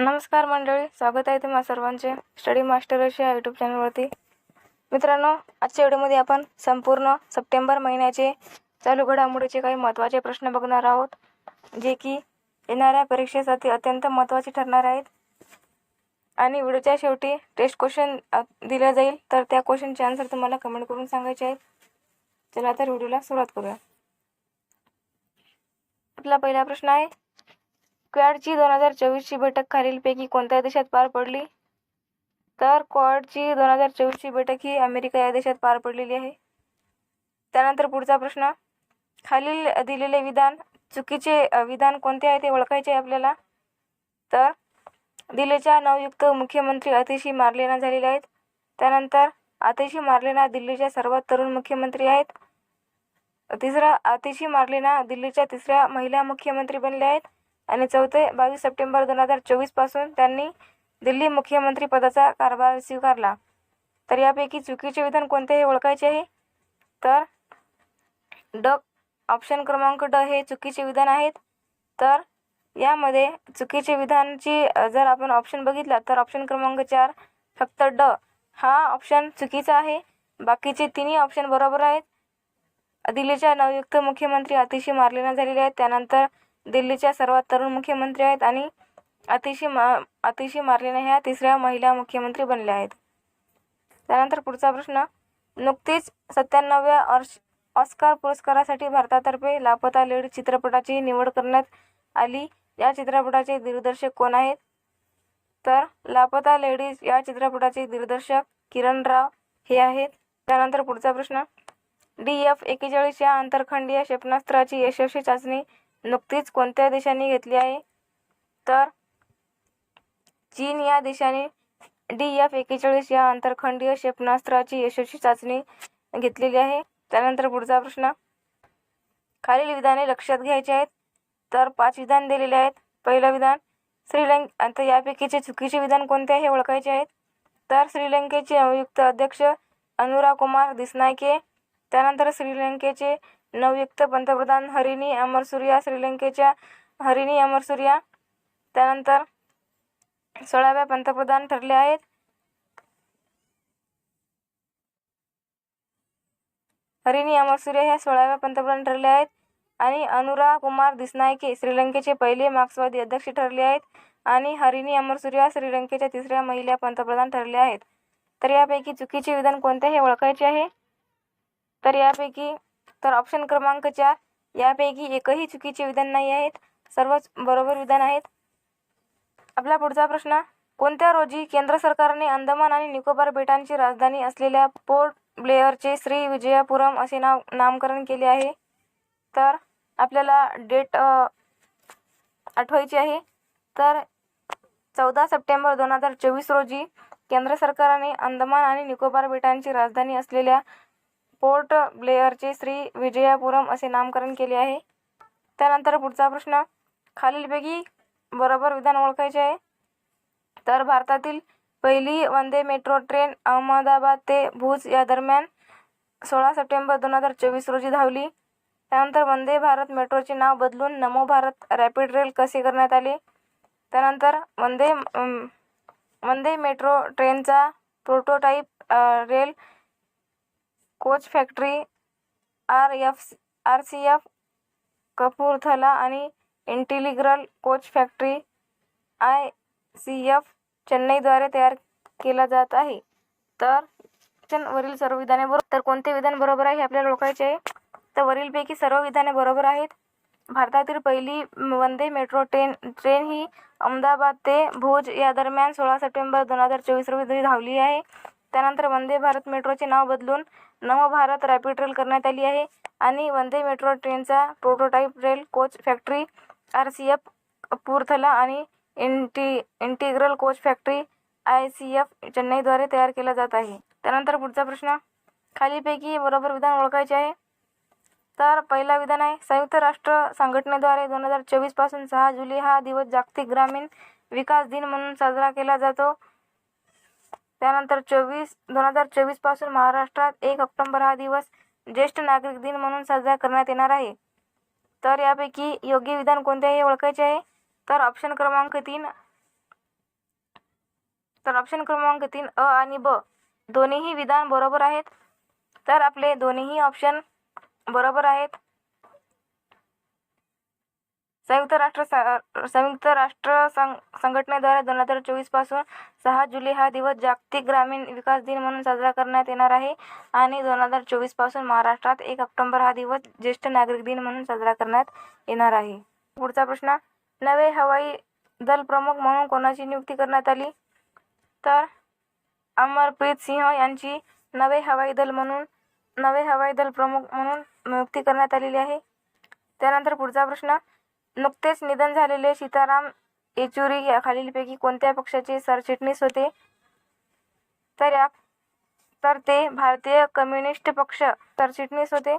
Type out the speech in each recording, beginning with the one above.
नमस्कार मंडळी स्वागत आहे तुम्हा सर्वांचे स्टडी मास्टर अशी या यूट्यूब चॅनलवरती मित्रांनो आजच्या व्हिडिओमध्ये आपण संपूर्ण सप्टेंबर महिन्याचे चालू घडामोडीचे काही महत्त्वाचे प्रश्न बघणार आहोत जे की येणाऱ्या परीक्षेसाठी अत्यंत महत्त्वाचे ठरणार आहेत. आणि व्हिडिओच्या शेवटी टेस्ट क्वेश्चन दिलं जाईल तर त्या क्वेश्चनचे आन्सर तुम्हाला कमेंट करून सांगायचे आहेत. चला तर व्हिडिओला सुरुवात करूया. आपला पहिला प्रश्न आहे क्वॅडची दोन हजार चोवीसची बैठक खालीलपैकी कोणत्या देशात पार पडली? तर क्वाडची दोन हजार चोवीसची बैठक ही अमेरिका या देशात पार पडलेली आहे. त्यानंतर पुढचा प्रश्न खालील दिलेले विधान चुकीचे विधान कोणते आहे ते ओळखायचे आहे आपल्याला? तर दिल्लीच्या नवयुक्त मुख्यमंत्री अतिशी मार्लेना झालेल्या आहेत. त्यानंतर आतिशी मार्लेना दिल्लीच्या सर्वात तरुण मुख्यमंत्री आहेत. तिसरा आतिशी मार्लेना दिल्लीच्या तिसऱ्या महिला मुख्यमंत्री बनल्या आहेत. आणि चौथे बावीस सप्टेंबर दोन हजार चोवीसपासून त्यांनी दिल्ली मुख्यमंत्री पदाचा कारभार स्वीकारला. तर यापैकी चुकीचे विधान कोणते हे ओळखायचे आहे? तर ड ऑप्शन क्रमांक ड हे चुकीचे विधान आहेत. तर यामध्ये चुकीचे विधानची जर आपण ऑप्शन बघितला तर ऑप्शन क्रमांक चार फक्त ड हा ऑप्शन चुकीचा आहे. बाकीचे तिन्ही ऑप्शन बरोबर आहेत. दिल्लीच्या नवयुक्त मुख्यमंत्री अतिशय मारलेना झालेले आहेत. त्यानंतर दिल्लीच्या सर्वात तरुण मुख्यमंत्री आहेत आणि अतिशी मा अतिशी मार्लेना ह्या तिसऱ्या महिला मुख्यमंत्री बनल्या आहेत. त्यानंतर पुढचा प्रश्न नुकतीच सत्त्याण्णव्या ऑर्श ऑस्कार पुरस्कारासाठी भारतातर्फे लापता लेड चित्रपटाची निवड करण्यात आली. या चित्रपटाचे दिग्दर्शक कोण आहेत? तर लापता लेडीज या चित्रपटाचे दिग्दर्शक किरण राव हे आहेत. त्यानंतर पुढचा प्रश्न डी एफ एकेचाळीस या आंतरखंडीय क्षेपणास्त्राची यशस्वी चाचणी नुकतीच कोणत्या देशांनी घेतली आहे? तर चीन या देशाने डी एफ एकेचाळीस या आंतरखंडीय क्षेपणास्त्राची यशस्वी चाचणी घेतलेली आहे. त्यानंतर पुढचा प्रश्न. खालील विधाने लक्षात घ्यायची आहेत. तर पाच विधान दिलेले आहेत. पहिलं विधान श्रीलंक आता यापैकीचे चुकीचे विधान कोणते आहे हे ओळखायचे आहेत. तर श्रीलंकेचे नवयुक्त अध्यक्ष अनुरा कुमार दिसनायके त्यानंतर श्रीलंकेचे नवयुक्त पंतप्रधान हरिणी अमरसूर्या श्रीलंकेच्या हरिणी अमरसूर्या त्यानंतर सोळाव्या पंतप्रधान ठरले आहेत. हरिणी अमरसूर्या ह्या सोळाव्या पंतप्रधान ठरले आहेत. आणि अनुरा कुमार दिसनायके श्रीलंकेचे पहिले मार्क्सवादी अध्यक्ष ठरले आहेत. आणि हरिणी अमरसूर्या श्रीलंकेच्या तिसऱ्या महिला पंतप्रधान ठरल्या आहेत. तर यापैकी चुकीचे विधान कोणते हे ओळखायचे आहे? तर यापैकी तर ऑप्शन क्रमांक चार यापैकी एकही चुकीचे विधान नाही आहेत. सर्वच बरोबर विधान आहेत. आपला पुढचा प्रश्न कोणत्या रोजी केंद्र सरकारने अंदमान आणि निकोबार बेटांची राजधानी असलेल्या पोर्ट ब्लेअरचे श्री विजयापुरम असे नाव नामकरण केले आहे? तर आपल्याला डेट आठवायची आहे. तर चौदा सप्टेंबर दोन हजार चोवीस रोजी केंद्र सरकारने अंदमान आणि निकोबार बेटांची राजधानी असलेल्या पोर्ट ब्लेअरचे श्री विजयापुरम असे नामकरण केले आहे. त्यानंतर पुढचा प्रश्न खालीलपैकी बरोबर विधान ओळखायचे आहे. तर भारतातील पहिली वंदे मेट्रो ट्रेन अहमदाबाद ते भुज या दरम्यान सोळा सप्टेंबर दोन हजार चोवीस रोजी धावली. त्यानंतर वंदे भारत मेट्रोचे नाव बदलून नमो भारत रॅपिड रेल कसे करण्यात आले? त्यानंतर वंदे वंदे मेट्रो ट्रेनचा prototype rail coach factory R F R C F Kapurthala आणि integral coach factory I C F चेन्नईद्वारे तयार केला जात आहे. तर वरील सर्व विधाने बरोबर तर कोणते विधान बरोबर आहे हे आपल्याला ओळखायचे आहे. तर वरीलपैकी सर्व विधाने बरोबर आहेत. भारतातील पहिली वंदे मेट्रो ट्रेन ट्रेन ही अहमदाबाद ते भुज या दरम्यान सोळा सप्टेंबर दोन हजार चोवीस रोजी धावली आहे. त्यानंतर वंदे भारत मेट्रोचे नाव बदलून नवभारत रॅपिड रेल करण्यात आली आहे. आणि वंदे मेट्रो ट्रेनचा prototype rail coach factory R C F Kapurthala आणि इंटी integral coach factory I C F चेन्नईद्वारे तयार केला जात आहे. त्यानंतर पुढचा प्रश्न खालीपैकी बरोबर विधान ओळखायचे आहे. तर पहिला विधान आहे संयुक्त राष्ट्र संघटनेद्वारे दोन हजार चोवीसपासून सहा जुलै हा दिवस जागतिक ग्रामीण विकास दिन म्हणून साजरा केला जातो. त्यानंतर चोवीस दोन हजार चोवीसपासून महाराष्ट्रात एक ऑक्टोंबर हा दिवस ज्येष्ठ नागरिक दिन म्हणून साजरा करण्यात येणार आहे. तर यापैकी योग्य विधान कोणते आहे ओळखायचे आहे? तर ऑप्शन क्रमांक तीन तर ऑप्शन क्रमांक तीन अ आणि ब. दोन्हीही विधान बरोबर आहेत. तर आपले दोन्हीही ऑप्शन बरोबर आहेत. संयुक्त राष्ट्र सा संयुक्त राष्ट्र संघ संघटनेद्वारे दोन हजार चोवीसपासून सहा जुलै हा दिवस जागतिक ग्रामीण विकास दिन म्हणून साजरा करण्यात येणार आहे. आणि दोन हजार चोवीसपासून महाराष्ट्रात एक ऑक्टोंबर हा दिवस ज्येष्ठ नागरिक दिन म्हणून साजरा करण्यात येणार आहे. पुढचा प्रश्न नवे हवाई दल प्रमुख म्हणून कोणाची नियुक्ती करण्यात आली? तर अमरप्रीत सिंह यांची नवे हवाई दल म्हणून नवे हवाई दल प्रमुख म्हणून नियुक्ती करण्यात आलेली आहे. त्यानंतर पुढचा प्रश्न नुकतेच निधन झालेले सीताराम येचुरी या खालीलपैकी कोणत्या पक्षाचे सरचिटणीस होते? तर या तर ते भारतीय कम्युनिस्ट पक्ष सरचिटणीस होते.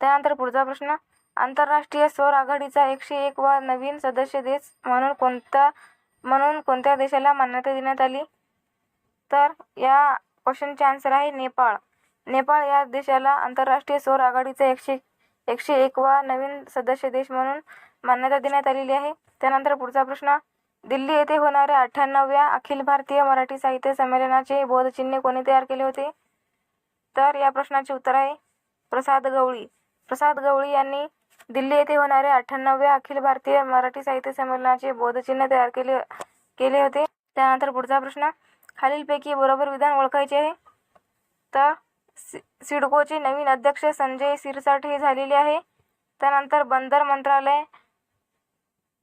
त्यानंतर पुढचा प्रश्न आंतरराष्ट्रीय सौर आघाडीचा एकशे एक वा नवीन सदस्य देश म्हणून कोणता म्हणून कोणत्या देशाला मान्यता देण्यात आली? तर या क्वेश्चनचे आन्सर आहे नेपाळ. नेपाळ या देशाला आंतरराष्ट्रीय सौर आघाडीचा एकशे एकशे एक वा नवीन सदस्य देश म्हणून मान्यता देण्यात आलेली आहे. त्यानंतर पुढचा प्रश्न दिल्ली येथे होणाऱ्या अठ्ठ्याण्णव्या अखिल भारतीय मराठी साहित्य संमेलनाचे बोधचिन्ह कोणी तयार केले होते? तर या प्रश्नाचे उत्तर आहे प्रसाद गवळी. प्रसाद गवळी यांनी दिल्ली येथे होणाऱ्या अठ्ठ्याण्णव्या अखिल भारतीय मराठी साहित्य संमेलनाचे बोधचिन्ह तयार केले केले होते. त्यानंतर पुढचा प्रश्न खालीलपैकी बरोबर विधान ओळखायचे आहे? तर सि सिडकोचे नवीन अध्यक्ष संजय सिरसाट हे झालेले आहे. त्यानंतर बंदर मंत्रालय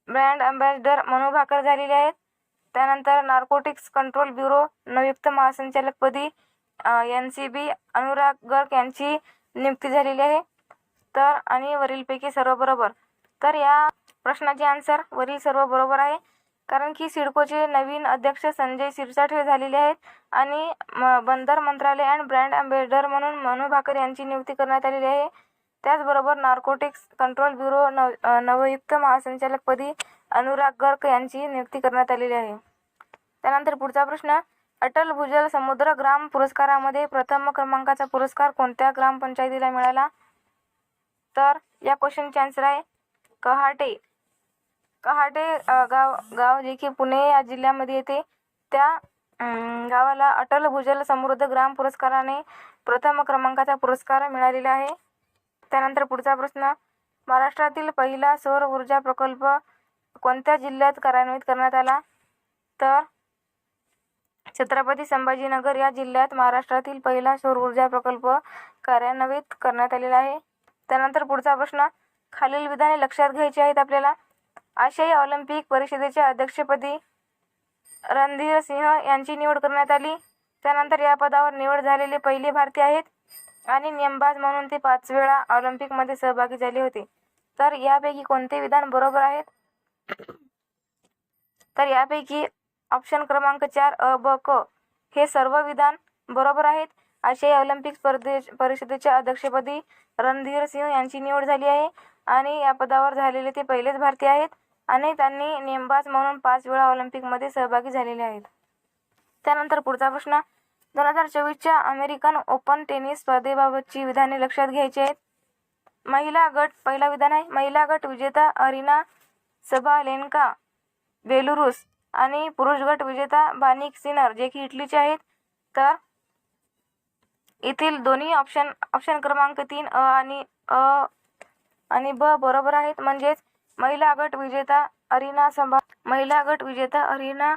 ब्रँड अँबॅसिडर मनोभाकर झालेले आहेत. त्यानंतर नार्कोटिक्स कंट्रोल ब्युरो नवयुक्त महासंचालकपदी N C B Anurag Garg यांची नियुक्ती झालेली आहे. तर आणि वरीलपैकी सर्व बरोबर तर या प्रश्नाचे आन्सर वरील सर्व बरोबर आहे. कारण की सिडकोचे नवीन अध्यक्ष संजय सिरसाट हे झालेले आहेत आणि म बंदर मंत्रालय अँड ब्रँड अँबेसडर म्हणून मनू भाकर यांची नियुक्ती करण्यात आलेली आहे. त्याचबरोबर नार्कोटिक्स कंट्रोल ब्युरो नव नवयुक्त महासंचालकपदी अनुराग गर्ग यांची नियुक्ती करण्यात आलेली आहे. त्यानंतर पुढचा प्रश्न अटल भूजल समुद्र ग्राम पुरस्कारामध्ये प्रथम क्रमांकाचा पुरस्कार कोणत्या ग्रामपंचायतीला मिळाला? तर या क्वेश्चनचे आन्सर आहे कहाटे. कहाटे गाव गाव जे की पुणे या जिल्ह्यामध्ये येते. त्या गावाला अटल भूजल समृद्ध ग्राम पुरस्काराने प्रथम क्रमांकाचा पुरस्कार मिळालेला आहे. त्यानंतर पुढचा प्रश्न महाराष्ट्रातील पहिला सौर ऊर्जा प्रकल्प कोणत्या जिल्ह्यात कार्यान्वित करण्यात आला? तर छत्रपती संभाजीनगर या जिल्ह्यात महाराष्ट्रातील पहिला सौर ऊर्जा प्रकल्प कार्यान्वित करण्यात आलेला आहे. त्यानंतर पुढचा प्रश्न खालील विधाने लक्षात घ्यायची आहेत आपल्याला? आशियाई ऑलिम्पिक परिषदेच्या अध्यक्षपदी रणधीर सिंह यांची निवड करण्यात आली. त्यानंतर या पदावर निवड झालेले पहिले भारतीय आहेत आणि नेमबाज म्हणून ते पाच वेळा ऑलिम्पिकमध्ये सहभागी झाले होते. तर यापैकी कोणते विधान बरोबर आहेत? तर यापैकी ऑप्शन क्रमांक चार अ ब क हे सर्व विधान बरोबर आहेत. आशियाई ऑलिम्पिक स्पर्धे परिषदेच्या अध्यक्षपदी रणधीर सिंह यांची निवड झाली आहे. आणि या पदावर झालेले ते पहिलेच भारतीय आहेत आणि त्यांनी नेमबाज म्हणून पाच वेळा ऑलिम्पिकमध्ये सहभागी झालेले आहेत. त्यानंतर पुढचा प्रश्न दोन हजार चोवीसच्या अमेरिकन ओपन टेनिस स्पर्धेबाबतची विधाने लक्षात घ्यायची आहेत. महिला गट पहिला विधान आहे. महिला गट विजेता अरिना सबालेन्का बेलुरुस आणि पुरुष गट विजेता बानिक सिनर जे की इटलीचे आहेत. तर येथील दोन्ही ऑप्शन ऑप्शन क्रमांक तीन अ आणि अ आणि ब बरोबर आहेत. म्हणजेच महिला गट विजेता अरिना संभाल महिला गट विजेता अरिना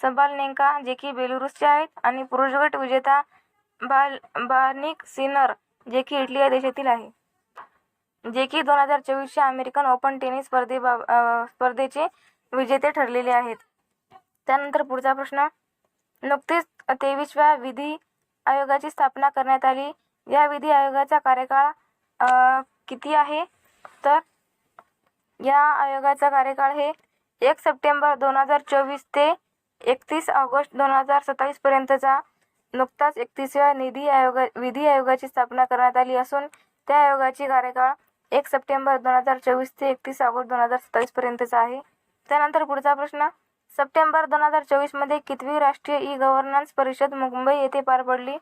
संबालनेंका जे की बेलुरुसचे आहेत. आणि पुरुष गट विजेता बाल बानिक सिनर जे की इटली या देशातील आहे. जे की दोन हजार चोवीसच्या अमेरिकन ओपन टेनिस स्पर्धे स्पर्धेचे विजेते ठरलेले आहेत. त्यानंतर पुढचा प्रश्न. नुकतीच तेवीसव्या विधी आयोगाची स्थापना करण्यात आली. या विधी आयोगाचा कार्यकाळ किती आहे? तर या आयोगाचा कार्यकाळ हे एक सप्टेंबर दोन हजार चोवीस ते एकतीस ऑगस्ट दोन हजार सत्तावीसपर्यंतचा नुकताच एकतीसव्या निधी आयोगा विधी आयोगाची स्थापना करण्यात आली असून त्या आयोगाची कार्यकाळ एक सप्टेंबर दोन हजार चोवीस ते एकतीस ऑगस्ट दोन हजार सत्तावीसपर्यंतचा आहे. त्यानंतर पुढचा प्रश्न सप्टेंबर दोन हजार चोवीसमध्ये कितवी राष्ट्रीय ई गव्हर्नन्स परिषद मुंबई येथे पार पडली?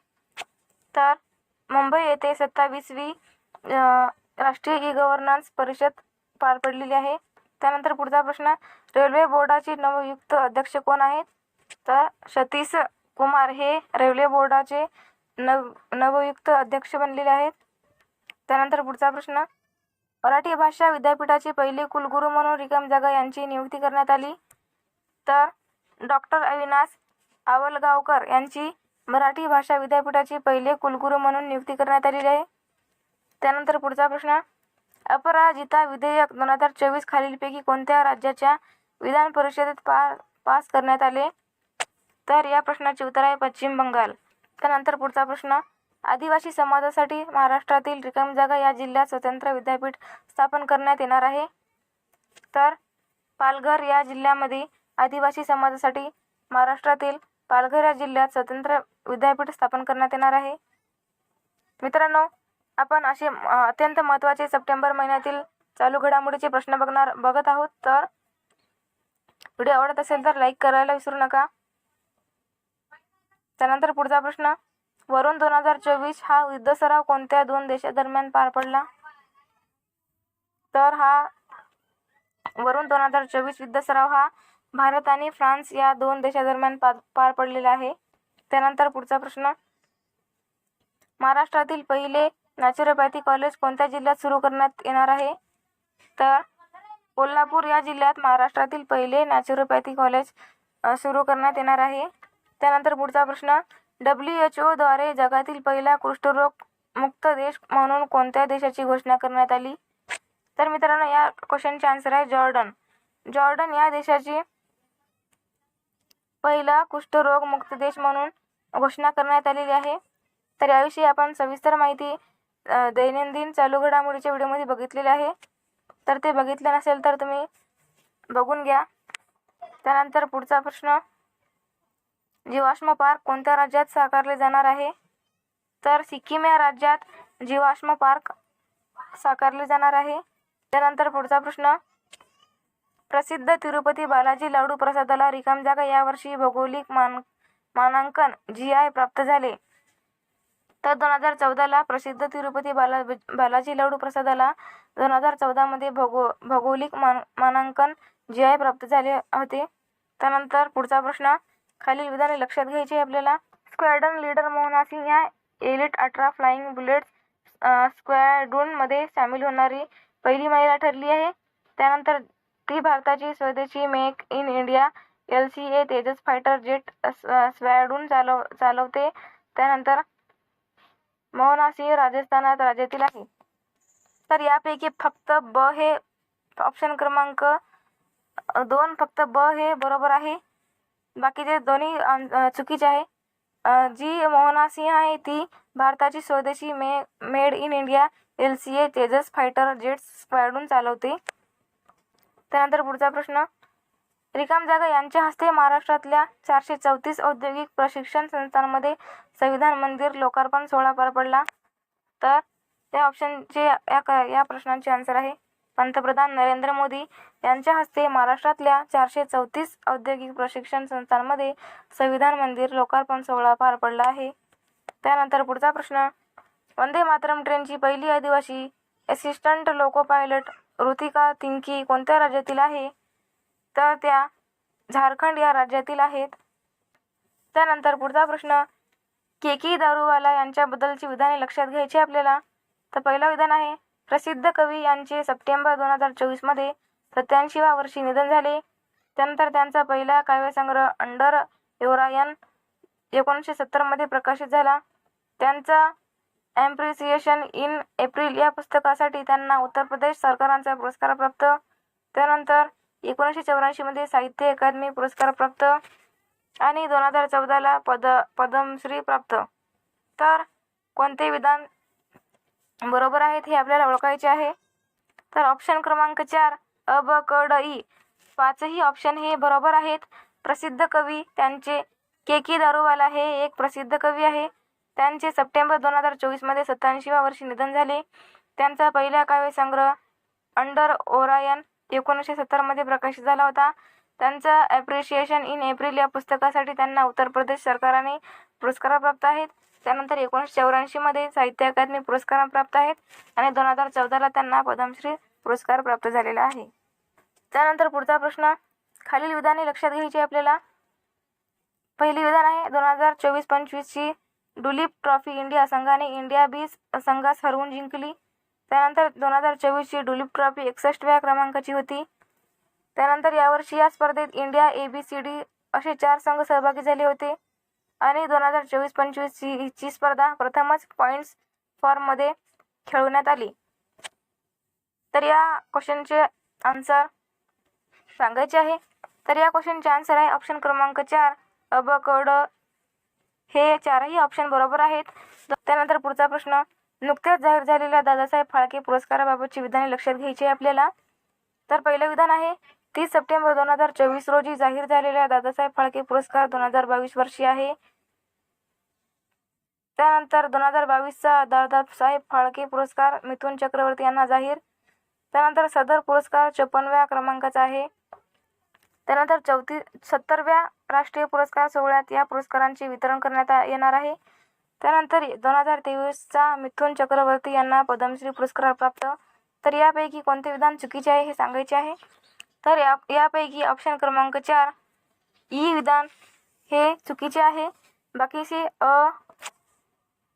तर मुंबई येथे सत्तावीसवी राष्ट्रीय ई गव्हर्नन्स परिषद पार पडलेली आहे. त्यानंतर पुढचा प्रश्न रेल्वे बोर्डाचे नवनियुक्त अध्यक्ष कोण आहेत? तर सतीश कुमार हे रेल्वे बोर्डाचे नव नवयुक्त अध्यक्ष बनलेले आहेत. त्यानंतर पुढचा प्रश्न मराठी भाषा विद्यापीठाचे पहिले कुलगुरू म्हणून रिकाम जागा यांची नियुक्ती करण्यात आली. तर डॉक्टर अविनाश आवलगावकर यांची मराठी भाषा विद्यापीठाचे पहिले कुलगुरू म्हणून नियुक्ती करण्यात आलेली आहे. त्यानंतर पुढचा प्रश्न. अपराजिता विधेयक दोन हजार चोवीस खालीलपैकी कोणत्या राज्याच्या विधान परिषदेत पा पास करण्यात आले? तर या प्रश्नाचे उत्तर आहे पश्चिम बंगाल. त्यानंतर पुढचा प्रश्न. आदिवासी समाजासाठी महाराष्ट्रातील रिकामी जागा या जिल्ह्यात स्वतंत्र विद्यापीठ स्थापन करण्यात येणार आहे. तर पालघर या जिल्ह्यामध्ये आदिवासी समाजासाठी महाराष्ट्रातील पालघर या जिल्ह्यात स्वतंत्र विद्यापीठ स्थापन करण्यात येणार आहे. मित्रांनो आपण असे अत्यंत महत्त्वाचे सप्टेंबर महिन्यातील चालू घडामोडीचे प्रश्न बघणार बघत आहोत. तर व्हिडिओ आवडत असेल तर लाईक करायला विसरू नका. त्यानंतर पुढचा प्रश्न वरून दोन हजार चोवीस हा युद्ध सराव कोणत्या दोन देशादरम्यान पार पडला? तर हा वरून दोन हजार चोवीस युद्ध सराव हा भारत आणि फ्रान्स या दोन देशादरम्यान पा पार पडलेला आहे. त्यानंतर पुढचा प्रश्न महाराष्ट्रातील पहिले नॅचरोपॅथी कॉलेज कोणत्या जिल्ह्यात सुरू करण्यात येणार आहे? तर कोल्हापूर या जिल्ह्यात महाराष्ट्रातील पहिले नॅचरोपॅथी कॉलेज सुरू करण्यात येणार आहे. त्यानंतर पुढचा प्रश्न डब्ल्यू एच ओद्वारे जगातील पहिला कुष्ठरोग मुक्त देश म्हणून कोणत्या देशाची घोषणा करण्यात आली? तर मित्रांनो या क्वेश्चनचे आन्सर आहे जॉर्डन. जॉर्डन या देशाची पहिला कुष्ठरोग मुक्त देश म्हणून घोषणा करण्यात आलेली आहे. तर याविषयी आपण सविस्तर माहिती दैनंदिन चालू घडामोडीच्या व्हिडिओमध्ये बघितलेले आहे. तर ते बघितले नसेल तर तुम्ही बघून घ्या. त्यानंतर पुढचा प्रश्न. जीवाश्म पार्क कोणत्या राज्यात साकारले जाणार आहे? तर सिक्कीम या राज्यात जीवाश्म पार्क साकारले जाणार आहे. त्यानंतर पुढचा प्रश्न. प्रसिद्ध तिरुपती बालाजी लाडू प्रसादाला रिकाम जागा यावर्षी भौगोलिक मान मानांकन जी आय प्राप्त झाले. तर दोन हजार चौदाला प्रसिद्ध तिरुपती बाला बालाजी लाडू प्रसादाला दोन हजार चौदामध्ये भौगो भौगोलिक मान मानांकन जी आय प्राप्त झाले होते. त्यानंतर पुढचा प्रश्न खालील विधाने लक्षात घ्यायची आपल्याला. स्क्वॅडन लीडर मोहना सिंग या एलिट अठरा फ्लाइंग बुलेट्स स्क्वॅडूनमध्ये सामील होणारी पहिली महिला ठरली आहे. त्यानंतर ती भारताची स्वदेशी make in India L C A Tejas fighter jet squadron चालव चालवते. त्यानंतर मोहना सिंह राजस्थानात राज्यातील आहे. तर यापैकी फक्त ब हे ऑप्शन क्रमांक दोन फक्त ब हे बरोबर आहे. बाकीचे दोन्ही चुकीचे आहे. जी मोहना सिंह आहे ती भारताची स्वदेशी मे made in India L C A Tejas fighter jets squadron चालवते. त्यानंतर पुढचा प्रश्न रिकाम जागा. यांच्या हस्ते महाराष्ट्रातल्या चारशे चौतीस औद्योगिक प्रशिक्षण संस्थांमध्ये संविधान मंदिर लोकार्पण सोहळा पार पडला. तर त्या ऑप्शनचे या क- या प्रश्नांचे आन्सर आहे. पंतप्रधान नरेंद्र मोदी यांच्या हस्ते महाराष्ट्रातल्या चारशे चौतीस औद्योगिक प्रशिक्षण संस्थांमध्ये संविधान मंदिर लोकार्पण सोहळा पार पडला आहे. त्यानंतर पुढचा प्रश्न. वंदे मातरम ट्रेनची पहिली आदिवासी assistant loco pilot Ritika Tinki कोणत्या राज्यातील आहे? तर त्या झारखंड या राज्यातील आहेत. त्यानंतर पुढचा प्रश्न के की दारूवाला यांच्याबद्दलची विधाने लक्षात घ्यायची आपल्याला? तर पहिलं विधान आहे प्रसिद्ध कवी यांचे सप्टेंबर दोन हजार चोवीसमध्ये सत्याऐंशीव्या वर्षी निधन झाले. त्यानंतर त्यांचा पहिला काव्यसंग्रह अंडर एवरायन एकोणीसशे सत्तरमध्ये प्रकाशित झाला. त्यांचा ॲम्प्रिसिएशन इन एप्रिल या पुस्तकासाठी त्यांना उत्तर प्रदेश सरकारांचा पुरस्कार प्राप्त. त्यानंतर एकोणीसशे चौऱ्याऐंशीमध्ये साहित्य अकादमी पुरस्कार प्राप्त आणि दोन हजार चौदाला पद पद्मश्री प्राप्त. तर कोणते विधान बरोबर आहेत हे आपल्याला ओळखायचे आहे? तर ऑप्शन क्रमांक चार अ ब क ड ई. पाचही ऑप्शन हे बरोबर आहेत. प्रसिद्ध कवी त्यांचे के की दारूवाला हे एक प्रसिद्ध कवी आहे. त्यांचे सप्टेंबर दोन हजार चोवीसमध्ये सत्याऐंशीव्या वर्षी निधन झाले. त्यांचा पहिला काव्यसंग्रह अंडर ओरायन एकोणीसशे सत्तरमध्ये प्रकाशित झाला होता. त्यांचा ॲप्रिशिएशन इन एप्रिल या पुस्तकासाठी त्यांना उत्तर प्रदेश सरकारने पुरस्कार प्राप्त आहेत. त्यानंतर एकोणीसशे चौऱ्याऐंशीमध्ये साहित्य अकादमी पुरस्कार प्राप्त आहेत आणि दोन हजार चौदाला त्यांना पद्मश्री पुरस्कार प्राप्त झालेला आहे. त्यानंतर पुढचा प्रश्न खालील विधाने लक्षात घ्यायची आपल्याला. पहिली विधान आहे दोन हजार चोवीस पंचवीसची डुलीप ट्रॉफी इंडिया संघाने इंडिया बीस संघास हरवून जिंकली. त्यानंतर दोन हजार चोवीसची डुलीप ट्रॉफी एकसष्टव्या क्रमांकाची होती. त्यानंतर यावर्षी या स्पर्धेत India A B C D असे चार संघ सहभागी झाले होते. आणि दोन हजार चोवीस पंचवीसची ची स्पर्धा प्रथमच पॉईंट्स फॉर्ममध्ये खेळवण्यात आली. तर या क्वेश्चनचे आन्सर सांगायचे आहे. तर या क्वेश्चनचे आन्सर आहे ऑप्शन क्रमांक चार अबकड. हे चारही ऑप्शन बरोबर आहेत. त्यानंतर पुढचा प्रश्न नुकत्याच जाहीर झालेल्या दादासाहेब फाळके पुरस्काराबाबतची विधाने लक्षात घ्यायची आहे आपल्याला. तर पहिलं विधान आहे तीस सप्टेंबर दोन हजार चोवीस रोजी जाहीर झालेल्या दादासाहेब फाळके पुरस्कार दोन हजार बावीस वर्षी आहे. त्यानंतर दोन हजार बावीसचा दादासाहेब फाळके पुरस्कार मिथुन चक्रवर्ती यांना जाहीर. त्यानंतर सदर पुरस्कार चोपन्नव्या क्रमांकाचा आहे. त्यानंतर चौथी सत्तरव्या राष्ट्रीय पुरस्कार सोहळ्यात या पुरस्कारांचे वितरण करण्यात येणार आहे. त्यानंतर दोन हजार तेवीसचा मिथुन चक्रवर्ती यांना पद्मश्री पुरस्कार प्राप्त. तर यापैकी कोणते विधान चुकीचे आहे हे सांगायचे आहे? तर या यापैकी ऑप्शन क्रमांक चार ई विधान हे चुकीचे आहे. बाकीचे अ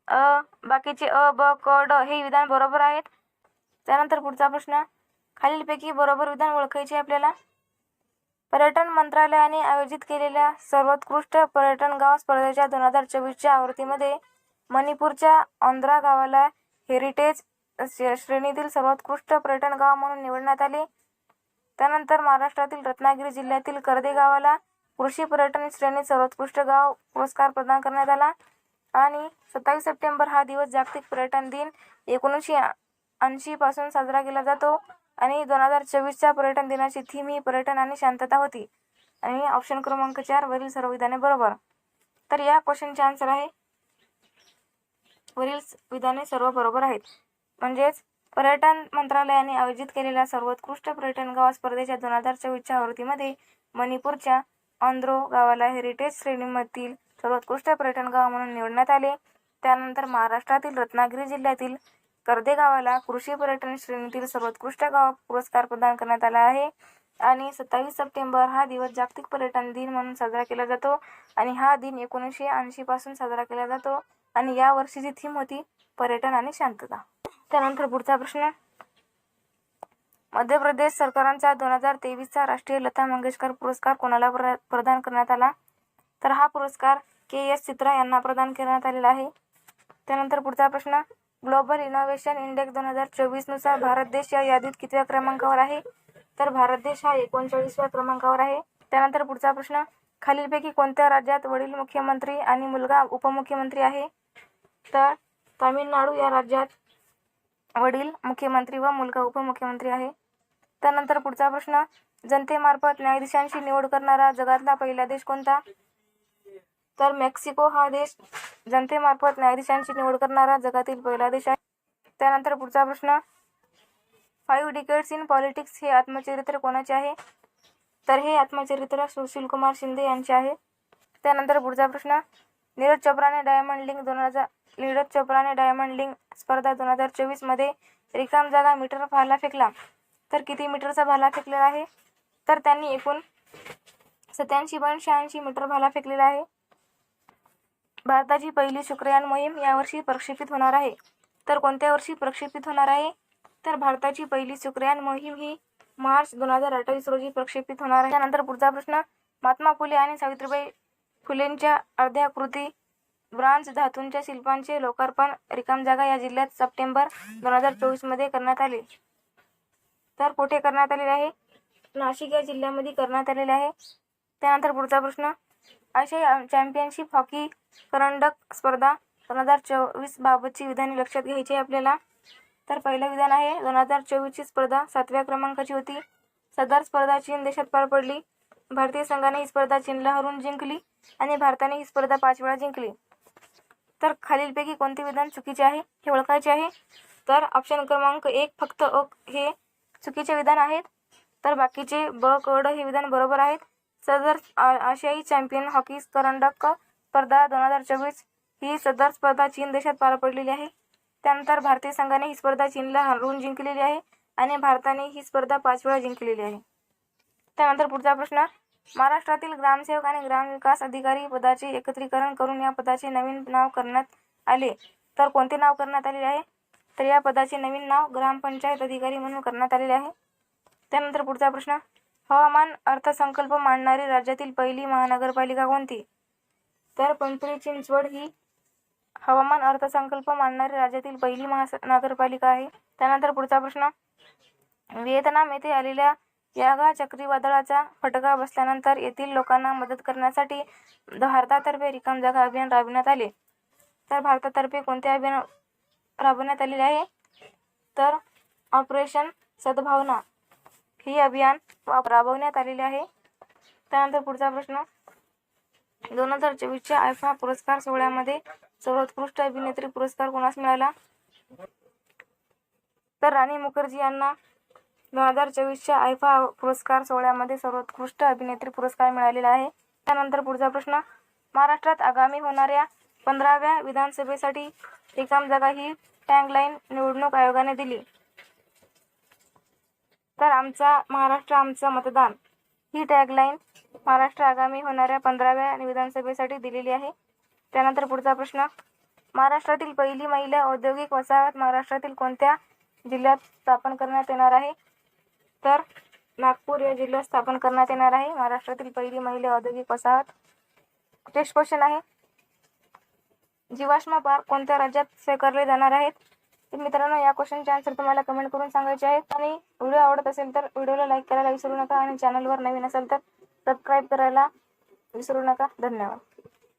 अ बाकीचे अ ब क ड हे विधान बरोबर आहेत. त्यानंतर पुढचा प्रश्न खालीलपैकी बरोबर विधान ओळखायचे आपल्याला? पर्यटन मंत्रालयाने आयोजित केलेल्या सर्वोत्कृष्ट पर्यटन गाव स्पर्धेच्या दोन हजार चोवीसच्या आवृत्तीमध्ये मणिपूरच्या औंद्रा गावाला हेरिटेज श्रेणीतील सर्वोत्कृष्ट पर्यटन गाव म्हणून निवडण्यात आले. त्यानंतर महाराष्ट्रातील रत्नागिरी जिल्ह्यातील कर्दे गावाला कृषी पर्यटन श्रेणीत सर्वोत्कृष्ट गाव पुरस्कार प्रदान करण्यात आला. आणि सत्तावीस सप्टेंबर हा दिवस जागतिक पर्यटन दिन एकोणीसशे ऐंशीपासून साजरा केला जातो. आणि दोन हजार चोवीसच्या पर्यटन दिनाची थीम ही पर्यटन आणि शांतता होती. आणि ऑप्शन क्रमांक चार वरील सर्व विधाने बरोबर. तर या क्वेश्चनचे आन्सर आहे. वरील विधाने सर्व बरोबर आहेत. म्हणजेच पर्यटन मंत्रालयाने आयोजित केलेल्या सर्वोत्कृष्ट पर्यटन गाव स्पर्धेच्या दोन हजार चोवीसच्या आवृत्तीमध्ये मणिपूरच्या आंध्रो गावाला हेरिटेज श्रेणीमधील सर्वोत्कृष्ट पर्यटन गाव म्हणून निवडण्यात आले. त्यानंतर महाराष्ट्रातील रत्नागिरी जिल्ह्यातील कर्दे गावाला कृषी पर्यटन श्रेणीतील सर्वोत्कृष्ट गाव पुरस्कार प्रदान करण्यात आला आहे. आणि सत्तावीस सप्टेंबर हा दिवस जागतिक पर्यटन दिन म्हणून साजरा केला जातो. आणि हा दिन एकोणीसशे ऐंशीपासून साजरा केला जातो. आणि या वर्षीची थीम होती पर्यटन आणि शांतता. त्यानंतर पुढचा प्रश्न. मध्य प्रदेश सरकारांचा दोन हजार तेवीसचा राष्ट्रीय लता मंगेशकर पुरस्कार कोणाला प्र प्रदान करण्यात आला? तर हा पुरस्कार के एस चित्रा यांना प्रदान करण्यात आलेला आहे. त्यानंतर पुढचा प्रश्न. ग्लोबल इनोव्हेशन इंडेक्स दोन हजार चोवीसनुसार भारत देश या यादीत कितव्या क्रमांकावर आहे? तर भारत देश हा एकोणचाळीसव्या क्रमांकावर आहे. त्यानंतर पुढचा प्रश्न. खालीलपैकी कोणत्या राज्यात वडील मुख्यमंत्री आणि मुलगा उपमुख्यमंत्री आहे? तर तामिळनाडू या राज्यात वडील मुख्यमंत्री व मुलगा उपमुख्यमंत्री आहे. त्यानंतर पुढचा प्रश्न जनतेमार्फत न्यायाधीशांची निवड करणारा जगातला पहिला देश कोणता? तर मेक्सिको हा देश जनतेमार्फत न्यायाधीशांची निवड करणारा जगातील पहिला देश आहे. त्यानंतर पुढचा प्रश्न फाईव्ह डिकेट्स इन पॉलिटिक्स हे आत्मचरित्र कोणाचे आहे? तर हे आत्मचरित्र सुशील कुमार शिंदे यांचे आहे. त्यानंतर पुढचा प्रश्न नीरज चोप्राने डायमंड लिंक दोन हजार नीरज चोप्राने डायमंड लिंग स्पर्धा दोन हजार चोवीसमध्ये रिकाम जागा मीटर भाला फेकला. तर किती मीटरचा भाला फेकलेला आहे? तर त्यांनी एकूण सत्याऐंशी पॉईंट शहाऐंशी मीटर भाला फेकलेला आहे. भारताची पहिली शुक्रयान मोहीम यावर्षी प्रक्षेपित होणार आहे. तर कोणत्या वर्षी प्रक्षेपित होणार आहे? तर भारताची पहिली शुक्रयान मोहीम ही मार्च दोन हजार अठ्ठावीस रोजी प्रक्षेपित होणार आहे. त्यानंतर पुढचा प्रश्न महात्मा फुले आणि सावित्रीबाई फुलेंच्या अर्ध्या कृती ब्रांज धातूंच्या शिल्पांचे लोकार्पण रिकाम जागा या जिल्ह्यात सप्टेंबर दोन हजार चोवीसमध्ये करण्यात आले. तर कुठे करण्यात आलेले आहे? नाशिक या जिल्ह्यामध्ये करण्यात आलेले आहे. त्यानंतर पुढचा प्रश्न. आशिया चॅम्पियनशिप हॉकी करंडक स्पर्धा दोन हजार चोवीस बाबतची विधाने लक्षात घ्यायची आहे आपल्याला. तर पहिलं विधान आहे दोन हजार चोवीसची स्पर्धा सातव्या क्रमांकाची होती. सदर स्पर्धा चीन देशात पार पडली. भारतीय संघाने ही स्पर्धा चीनला हरून जिंकली आणि भारताने ही स्पर्धा पाच वेळा जिंकली. तर खालीलपैकी कोणते विधान चुकीचे आहे हे ओळखायचे आहे? तर ऑप्शन क्रमांक एक फक्त अ हे चुकीचे विधान आहेत. तर बाकीचे ब क ड हे विधान बरोबर आहेत. सदर आ- आशियाई चॅम्पियन हॉकी करंडक स्पर्धा दोन हजार चोवीस ही सदर स्पर्धा चीन देशात पार पडलेली आहे. त्यानंतर भारतीय संघाने ही स्पर्धा चीनला हरवून जिंकलेली आहे आणि भारताने ही स्पर्धा पाच वेळा जिंकलेली आहे. त्यानंतर पुढचा प्रश्न महाराष्ट्रातील ग्रामसेवक आणि ग्रामविकास अधिकारी पदाचे एकत्रीकरण करून या पदाचे नवीन नाव करण्यात आले. तर कोणते नाव करण्यात आलेले आहे? तर या पदाचे नवीन नाव ग्रामपंचायत अधिकारी म्हणून करण्यात आलेले आहे. त्यानंतर पुढचा प्रश्न. हवामान अर्थसंकल्प मांडणारी राज्यातील पहिली महानगरपालिका कोणती? तर पिंपरी चिंचवड ही हवामान अर्थसंकल्प मांडणारी राज्यातील पहिली महानगरपालिका आहे. त्यानंतर पुढचा प्रश्न. व्हिएतनाम येथे आलेल्या यागा चक्रीवादळाचा फटका बसल्यानंतर येथील लोकांना मदत करण्यासाठी भारतातर्फे रिकाम जागा अभियान राबविण्यात आले. तर भारतातर्फे कोणते अभियान राबवण्यात आलेले आहे? तर ऑपरेशन सद्भावना ही अभियान राबवण्यात आलेले आहे. त्यानंतर पुढचा प्रश्न. दोन हजार चोवीसच्या आयफा पुरस्कार सोहळ्यामध्ये सर्वोत्कृष्ट अभिनेत्री पुरस्कार कोणास मिळाला? तर राणी मुखर्जी यांना दोन हजार चोवीसच्या आयफा पुरस्कार सोहळ्यामध्ये सर्वोत्कृष्ट अभिनेत्री पुरस्कार मिळालेला आहे. त्यानंतर पुढचा प्रश्न महाराष्ट्रात आगामी होणाऱ्या पंधराव्या विधानसभेसाठी रिकाम जागा ही टँगलाईन निवडणूक आयोगाने दिली. तर आमचा महाराष्ट्र आमचं मतदान ही टॅगलाईन महाराष्ट्र आगामी होणाऱ्या पंधराव्या विधानसभेसाठी दिलेली आहे. त्यानंतर पुढचा प्रश्न महाराष्ट्रातील पहिली महिला औद्योगिक वसाहत महाराष्ट्रातील कोणत्या जिल्ह्यात स्थापन करण्यात येणार आहे? तर नागपूर या जिल्ह्यात स्थापन करण्यात येणार आहे. महाराष्ट्रातील पहिली महिला औद्योगिक वसाहत. टेस्ट क्वेश्चन आहे. जीवाश्म पार्क कोणत्या राज्यात स्वीकारले जाणार आहेत? तर मित्रांनो या क्वेश्चनचे आन्सर तुम्हाला कमेंट करून सांगायचे आहेत. आणि व्हिडिओ आवडत असेल तर व्हिडिओला लाईक करायला विसरू नका आणि चॅनलवर नवीन असेल तर सबस्क्राईब करायला विसरू नका. धन्यवाद.